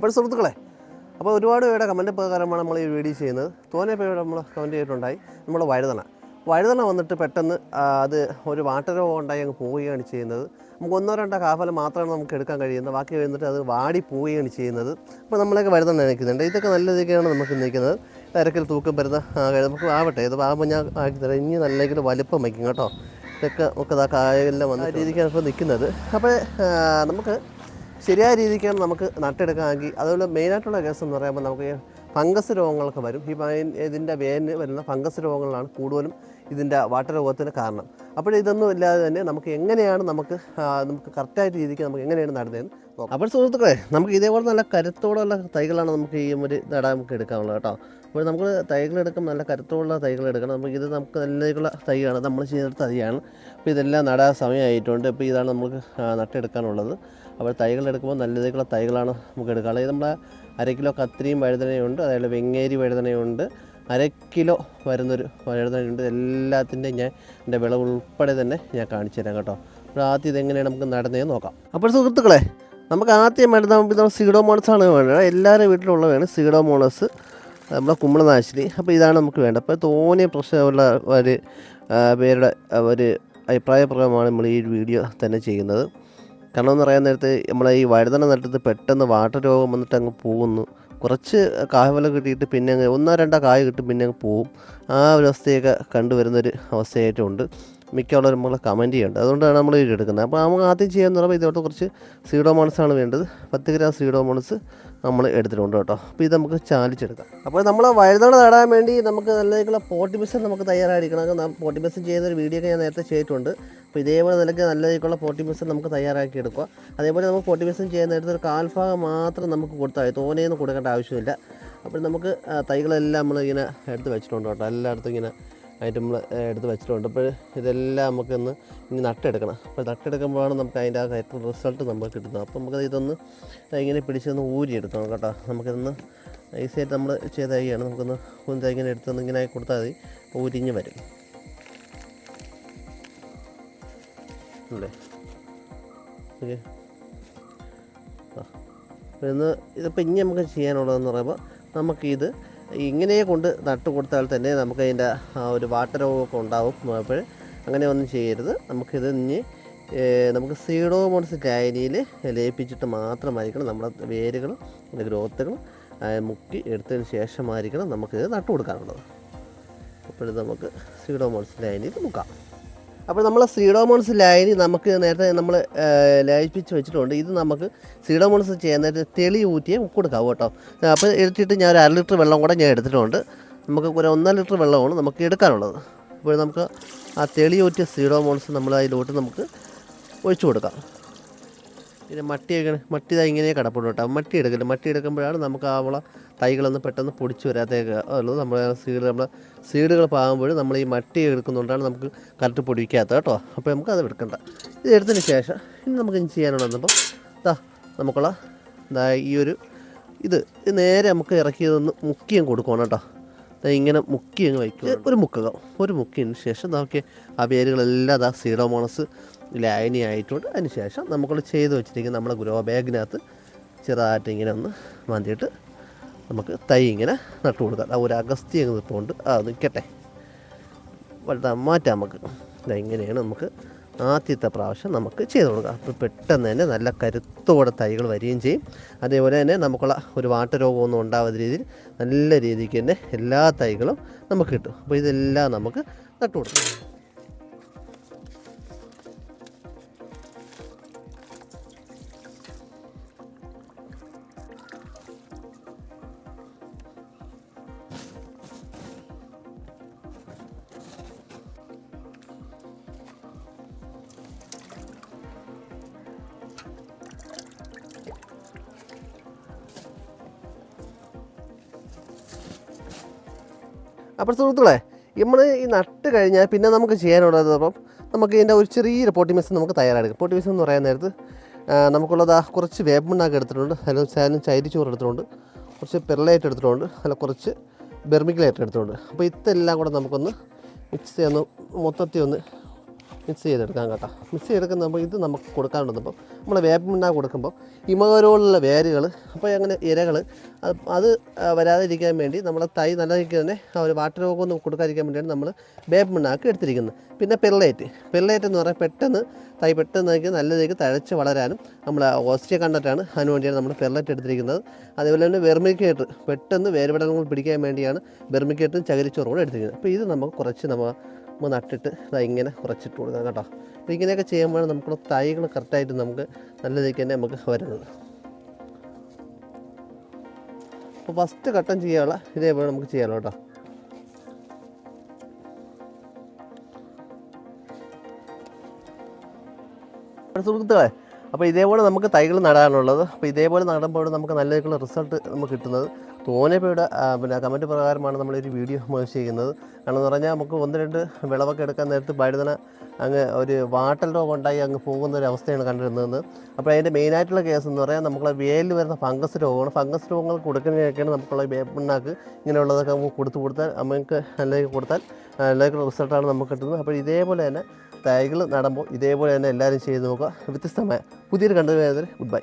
അപ്പോൾ സുഹൃത്തുക്കളെ അപ്പോൾ ഒരുപാട് പേരുടെ കമന്റ് പ്രകാരമാണ് നമ്മൾ ഈ വീഡിയോ ചെയ്യുന്നത്. തോനെ പേര് നമ്മൾ കമന്റ് ചെയ്തിട്ടുണ്ടായി. നമ്മൾ വഴുതണ വഴുതണ വന്നിട്ട് പെട്ടെന്ന് അത് ഒരു വാട്ടരോഗം ഉണ്ടായി അങ്ങ് പോവുകയാണ് ചെയ്യുന്നത്. നമുക്ക് ഒന്നോ രണ്ടോ കാഫല മാത്രമാണ് നമുക്ക് എടുക്കാൻ കഴിയുന്നത്. ബാക്കി വന്നിട്ട് അത് വാടി പോവുകയാണ് ചെയ്യുന്നത്. അപ്പോൾ നമ്മളൊക്കെ വഴുതണ നിൽക്കുന്നുണ്ട് ഇതൊക്കെ നല്ല രീതിക്കാണ് നമുക്ക് നിൽക്കുന്നത് തിരക്കിൽ തൂക്കം വരുന്ന നമുക്ക് ആവട്ടെ. ഇത് ആകുമ്പോൾ ഞാൻ ആക്കി തരാം. ഇനി നല്ല രീതിയിൽ വലിപ്പം വയ്ക്കും കേട്ടോ. ഇതൊക്കെ നമുക്ക് ഇതാ കായെല്ലാം വന്ന രീതിക്കാണ് ഇപ്പോൾ നിൽക്കുന്നത്. അപ്പോൾ നമുക്ക് ശരിയായ രീതിക്കാണ് നമുക്ക് നട്ടെടുക്കാമെങ്കിൽ അതുപോലെ മെയിനായിട്ടുള്ള കേസ് എന്ന് പറയുമ്പോൾ നമുക്ക് ഫംഗസ് രോഗങ്ങളൊക്കെ വരും. ഈ ഇതിന്റെ വേന് വരുന്ന ഫംഗസ് രോഗങ്ങളാണ് കൂടുതലും ഇതിന്റെ വാട്ടരോഗത്തിന് കാരണം. അപ്പോൾ ഇതൊന്നും ഇല്ലാതെ തന്നെ നമുക്ക് എങ്ങനെയാണ് നമുക്ക് നമുക്ക് കറക്റ്റായിട്ട് രീതിക്ക് നമുക്ക് എങ്ങനെയാണ് നടുന്നതെന്ന് അപ്പോൾ സുഹൃത്തുക്കളെ നമുക്ക് ഇതേപോലെ നല്ല കരുത്തോടുള്ള തൈകളാണ് നമുക്ക് ഈ ഒരു നടാൻ നമുക്ക് എടുക്കാനുള്ളത് കേട്ടോ. അപ്പോൾ നമുക്ക് തൈകൾ എടുക്കും നല്ല കരുത്തോടുള്ള തൈകൾ എടുക്കണം. നമുക്ക് ഇത് നമുക്ക് നല്ലതുള്ള തൈയാണ് നമ്മൾ ചെയ്തെടുത്ത തൈയാണ്. അപ്പോൾ ഇതെല്ലാം നടാൻ സമയമായിട്ടുണ്ട്. ഇപ്പോൾ ഇതാണ് നമുക്ക് നട്ടെടുക്കാനുള്ളത്. അപ്പോൾ തൈകൾ എടുക്കുമ്പോൾ നല്ലതുള്ള തൈകളാണ് നമുക്ക് എടുക്കാനുള്ളത്. ഇത് നമ്മുടെ അര കിലോ കത്രിയും വഴുതനയുണ്ട്. അതായത് വെങ്ങേരി വഴുതനയുണ്ട്. അര കിലോ വരുന്നൊരു വഴുതനയുണ്ട്. എല്ലാത്തിന്റെയും ഞാൻ എന്റെ വിളവ് ഉൾപ്പെടെ തന്നെ ഞാൻ കാണിച്ചു തരാം കേട്ടോ. അപ്പോൾ ആദ്യം ഇതെങ്ങനെയാണ് നമുക്ക് നടന്നതെന്ന് നോക്കാം. അപ്പോൾ സുഹൃത്തുക്കളെ നമുക്ക് ആദ്യം വേണ്ടത് നമ്മൾ സീഡോമോണസ് ആണ് വേണ്ടത്. എല്ലാവരുടെ വീട്ടിലുള്ളതാണ് സീഡോമോണസ് നമ്മുടെ കുമ്പളനാശിനി അപ്പോൾ ഇതാണ് നമുക്ക് വേണ്ടത്. അപ്പോൾ തോന്നിയ പ്രശ്നമുള്ള ഒരു പേരുടെ ഒരു അഭിപ്രായപ്രകാരമാണ് നമ്മൾ ഈ വീഡിയോ തന്നെ ചെയ്യുന്നത്. കാരണം എന്ന് പറയാൻ നേരത്തെ നമ്മളെ ഈ വഴുതന നട്ടത്ത് പെട്ടെന്ന് വാട്ടർ രോഗം വന്നിട്ട് അങ്ങ് പോകുന്നു. കുറച്ച് കായവല കിട്ടിയിട്ട് പിന്നെ അങ്ങ് ഒന്നോ രണ്ടോ കായ കിട്ടും പിന്നെ അങ്ങ് പോവും ആ ഒരു അവസ്ഥയൊക്കെ കണ്ടുവരുന്നൊരു അവസ്ഥയായിട്ടുണ്ട്. മിക്കുള്ളവരും നമ്മൾ കമന്റ് ചെയ്യേണ്ടത് അതുകൊണ്ടാണ് നമ്മൾ ഇത് എടുക്കുന്നത്. അപ്പോൾ നമുക്ക് ആദ്യം ചെയ്യാന്ന് പറയുമ്പോൾ ഇതോട്ട് കുറച്ച് സീഡോമോണസാണ് വേണ്ടത്. പത്ത് ഗ്രാം സീഡോമോണസ് നമ്മൾ എടുത്തിട്ടുണ്ട് കേട്ടോ. അപ്പോൾ ഇത് നമുക്ക് ചാലിച്ചെടുക്കാം. അപ്പോൾ നമ്മൾ വഴുതണ നടാൻ വേണ്ടി നമുക്ക് നല്ല പോട്ടി പോട്ടിമിസം നമുക്ക് തയ്യാറായിരിക്കണം. പോട്ടി മിക്സർ ചെയ്യുന്നൊരു വീഡിയോ ഒക്കെ ഞാൻ നേരത്തെ ചെയ്തിട്ടുണ്ട്. അപ്പോൾ ഇതേപോലെ നിലയ്ക്ക് നല്ല പോട്ടി മിക്സർ നമുക്ക് തയ്യാറാക്കി എടുക്കുക അതേപോലെ നമുക്ക് പോട്ടി മിക്സർ ചെയ്യുന്ന നേരത്തെ ഒരു കാൽഭാഗം മാത്രം നമുക്ക് കൊടുത്താൽ മതി. തോനെയൊന്നും കൊടുക്കേണ്ട ആവശ്യമില്ല. അപ്പോൾ നമുക്ക് തൈകളെല്ലാം നമ്മൾ ഇങ്ങനെ എടുത്ത് വെച്ചിട്ടുണ്ട് കേട്ടോ. എല്ലായിടത്തും ഇങ്ങനെ ആയിട്ട് നമ്മൾ എടുത്ത് വെച്ചിട്ടുണ്ട്. അപ്പോൾ ഇതെല്ലാം നമുക്കൊന്ന് ഇനി നട്ടെടുക്കണം. അപ്പോൾ നട്ടെടുക്കുമ്പോഴാണ് നമുക്ക് അതിന്റെ ആ കയറ്റ റിസൾട്ട് നമുക്ക് കിട്ടുന്നത്. അപ്പോൾ നമുക്ക് ഇതൊന്ന് ഇങ്ങനെ പിടിച്ചൊന്ന് ഊരിയെടുക്കണം കേട്ടോ. നമുക്കിതൊന്ന് ഈസിയായിട്ട് നമ്മൾ ചെയ്ത കൈയാണ് നമുക്കൊന്ന് ഒന്ന് ഇങ്ങനെ എടുത്തൊന്ന് ഇങ്ങനെ കൊടുത്താൽ മതി. ഊരിഞ്ഞ് വരും. അല്ലേ? ഓക്കെ. ആ. ഇന്ന് ഇതിപ്പോൾ ഇനി നമുക്ക് ചെയ്യാനുള്ളതെന്ന് പറയുമ്പോൾ നമുക്കിത് ഇങ്ങനെ കൊണ്ട് നട്ട് കൊടുത്താൽ തന്നെ നമുക്ക് അതിന്റെ ഒരു വാട്ടരോഗമൊക്കെ ഉണ്ടാവും. അപ്പോൾ അങ്ങനെ ഒന്നും ചെയ്യരുത്. നമുക്കിത് ഇനി നമുക്ക് നമുക്ക് സീഡോമോൺസ് ലൈനിയിൽ ലയിപ്പിച്ചിട്ട് മാത്രമായിരിക്കണം നമ്മുടെ വേരുകളും അതിന്റെ ഗ്രോത്തുകളും മുക്കി എടുത്തതിന് ശേഷമായിരിക്കണം നമുക്കിത് നട്ടു കൊടുക്കാനുള്ളത്. അപ്പോൾ നമുക്ക് സീഡോമോൺസ് ലൈനിൽ മുക്കാം. അപ്പോൾ നമ്മൾ സീഡോമോൺസ് ലൈനി നമുക്ക് നേരത്തെ നമ്മൾ ലയിപ്പിച്ച് വെച്ചിട്ടുണ്ട്. ഇത് നമുക്ക് സീഡോമോൺസ് ചെയ്യാൻ നേരത്തെ തെളി ഊറ്റിയേ കൊടുക്കാം കേട്ടോ. അപ്പോൾ എടുത്തിട്ട് ഞാൻ ഒരു അര ലിറ്റർ വെള്ളം കൂടെ ഞാൻ എടുത്തിട്ടുണ്ട്. നമുക്ക് ഒരു ഒന്നര ലിറ്റർ വെള്ളമാണ് നമുക്ക് എടുക്കാനുള്ളത്. അപ്പോൾ നമുക്ക് ആ തെളി ഊറ്റിയ സീഡോമോൺസ് നമ്മൾ അതിലോട്ട് നമുക്ക് ഒഴിച്ചു കൊടുക്കാം. പിന്നെ മട്ടിയൊക്കെ മട്ടി ഇതാ ഇങ്ങനെ കിടപ്പുണ്ട് കേട്ടോ. മട്ടി എടുക്കില്ല മട്ടി എടുക്കുമ്പോഴാണ് നമുക്ക് ആ വള തൈകളൊന്നും പെട്ടെന്ന് പൊടിച്ച് വരാത്തേക്ക് ഉള്ളത്. നമ്മൾ സീഡ് നമ്മൾ സീഡുകൾ പാകുമ്പോഴും നമ്മൾ ഈ മട്ടി എടുക്കുന്നതുകൊണ്ടാണ് നമുക്ക് കറക്റ്റ് പൊടിക്കാത്തത് കേട്ടോ. അപ്പോൾ നമുക്ക് അത് എടുക്കണ്ട. ഇത് എടുത്തതിന് ശേഷം ഇനി നമുക്ക് ഇനി ചെയ്യാനുള്ളത് അപ്പം ഇതാ നമുക്കുള്ള ഇതാ ഈ ഒരു ഇത്. നേരെ നമുക്ക് ഇറക്കിയതൊന്ന് മുക്കിയും കൊടുക്കണം കേട്ടോ. ഇങ്ങനെ മുക്കി അങ്ങ് വയ്ക്കുക ഒരു മുക്കകം. ഒരു മുക്കിന് ശേഷം നമുക്ക് ആ വേരുകളെല്ലാം അതാ സീഡോമോണസ് ലായനി ആയിട്ടുണ്ട് അതിന് ശേഷം നമ്മൾ ചെയ്ത് വെച്ചിരിക്കുന്ന നമ്മുടെ ഗ്രോ ബാഗിനകത്ത് ചെറുതായിട്ട് ഇങ്ങനെ ഒന്ന് മാന്തിയിട്ട് നമുക്ക് തൈ ഇങ്ങനെ നട്ടു കൊടുക്കാം. ആ ഒരു അഗസ്തി അങ്ങ് നിൽപ്പുണ്ട് അത് നിൽക്കട്ടെ. വലുതാ മാറ്റാം നമുക്ക്. ഇങ്ങനെയാണ് നമുക്ക് ആദ്യത്തെ പ്രാവശ്യം നമുക്ക് ചെയ്ത് കൊടുക്കാം. അപ്പോൾ പെട്ടെന്ന് തന്നെ നല്ല കരുത്തോടെ തൈകൾ വരികയും ചെയ്യും. അതേപോലെ തന്നെ നമുക്കുള്ള ഒരു വാട്ടരോഗമൊന്നും ഉണ്ടാവാത്ത രീതിയിൽ നല്ല രീതിക്ക് തന്നെ എല്ലാ തൈകളും നമുക്ക് കിട്ടും. അപ്പോൾ ഇതെല്ലാം നമുക്ക് നട്ടു അപ്പോൾ സുഹൃത്തുക്കളെ നമ്മൾ ഈ നട്ട് കഴിഞ്ഞാൽ പിന്നെ നമുക്ക് ചെയ്യാനുള്ളത് അപ്പം നമുക്ക് ഇതിന്റെ ഒരു ചെറിയൊരു പോട്ടി മിക്സ് നമുക്ക് തയ്യാറെടുക്കും പോട്ടി മിക്സ് എന്ന് പറയാൻ നേരത്ത് നമുക്കുള്ളത് കുറച്ച് വേപ്പുണ്ണാക്ക് എടുത്തിട്ടുണ്ട്. അതിൽ ശാലും ചൈരിച്ചോറ് എടുത്തിട്ടുണ്ട്. കുറച്ച് പെർലൈറ്റ് എടുത്തിട്ടുണ്ട്. അല്ല കുറച്ച് ബെർമിക്കലൈറ്റ് എടുത്തിട്ടുണ്ട്. അപ്പോൾ ഇതെല്ലാം കൂടെ നമുക്കൊന്ന് മിക്സ് ചെയ്യാൻ മൊത്തത്തിൽ ഒന്ന് മിക്സ് ചെയ്തെടുക്കാം കേട്ടോ. മിക്സ് ചെയ്തെടുക്കുമ്പോൾ ഇത് നമുക്ക് കൊടുക്കാനുണ്ടപ്പോൾ നമ്മൾ വേപ്പിണ്ണ കൊടുക്കുമ്പോൾ ഇമകരോളുള്ള വേരുകൾ അപ്പോൾ അങ്ങനെ ഇരകൾ അത് വരാതിരിക്കാൻ വേണ്ടി നമ്മൾ തൈ നല്ല രീതിക്ക് തന്നെ ഒരു വാട്ടർ രോഗമൊന്നും കൊടുക്കാതിരിക്കാൻ വേണ്ടിയാണ് നമ്മൾ വേപ്പിണ്ണാക്ക് എടുത്തിരിക്കുന്നത്. പിന്നെ പെർലൈറ്റ്. പെർലൈറ്റ് എന്ന് പറഞ്ഞാൽ പെട്ടെന്ന് തൈ പെട്ടെന്ന് നല്ല രീതിക്ക് തഴച്ച് വളരാനും നമ്മൾ ഓസ്റ്റിയ കണ്ടിട്ടാണ് അതിന് വേണ്ടിയാണ് നമ്മൾ പെർലൈറ്റ് എടുത്തിരിക്കുന്നത്. അതേപോലെ തന്നെ വെർമിക്കേറ്റ്. പെട്ടെന്ന് വേരുപടങ്ങൾ പിടിക്കാൻ വേണ്ടിയാണ് വെർമിക്കേറ്റും ചകിരിച്ചോറും കൂടെ എടുത്തിരിക്കുന്നത്. അപ്പോൾ ഇത് നമുക്ക് കുറച്ച് നമ്മൾ നമ്മൾ നട്ടിട്ട് ഇങ്ങനെ കുറച്ചിട്ട് കൊടുക്കാം കേട്ടോ. അപ്പോൾ ഇങ്ങനെയൊക്കെ ചെയ്യുമ്പോഴാണ് നമുക്കുള്ള തൈകൾ കറക്റ്റായിട്ട് നമുക്ക് നല്ല രീതിക്ക് തന്നെ നമുക്ക് വരുന്നത്. അപ്പോൾ ഫസ്റ്റ് ഘട്ടം ചെയ്യാനുള്ള ഇതേപോലെ നമുക്ക് ചെയ്യാമല്ലോ കേട്ടോ. സുഹൃത്തുക്കളെ അപ്പോൾ ഇതേപോലെ നമുക്ക് തൈകൾ നടാനുള്ളത് അപ്പോൾ ഇതേപോലെ നടുമ്പോൾ നമുക്ക് നല്ല രീതിയിലുള്ള റിസൾട്ട് നമുക്ക് കിട്ടുന്നത്. തോനെപ്പയുടെ പിന്നെ കമന്റ് പ്രകാരമാണ് നമ്മളൊരു വീഡിയോ മോശം ചെയ്യുന്നത് കാരണം എന്ന് പറഞ്ഞാൽ നമുക്ക് ഒന്ന് രണ്ട് വിളവൊക്കെ എടുക്കാൻ നേരത്ത് വഴുതന അങ്ങ് ഒരു വാട്ടൽ രോഗം ഉണ്ടായി അങ്ങ് പോകുന്ന ഒരു അവസ്ഥയാണ് കണ്ടിരുന്നത്. അപ്പോൾ അതിന്റെ മെയിനായിട്ടുള്ള കേസ് എന്ന് പറയാൻ നമുക്കുള്ള വേലിൽ വരുന്ന ഫംഗസ് രോഗമാണ്. ഫംഗസ് രോഗങ്ങൾ കൊടുക്കുന്നതിനൊക്കെയാണ് നമുക്കുള്ള വേപ്പിണ്ണാക്ക് ഇങ്ങനെയുള്ളതൊക്കെ നമുക്ക് കൊടുത്തു കൊടുത്താൽ നമുക്ക് നല്ല കൊടുത്താൽ നല്ല റിസൾട്ടാണ് നമുക്ക് കിട്ടുന്നത്. അപ്പോൾ ഇതേപോലെ തന്നെ തൈകൾ നടുമ്പോൾ ഇതേപോലെ തന്നെ എല്ലാവരും ചെയ്ത് നോക്കുക. വ്യത്യസ്തമായ പുതിയൊരു കണ്ടുവരുന്നതിന് ഗുഡ് ബൈ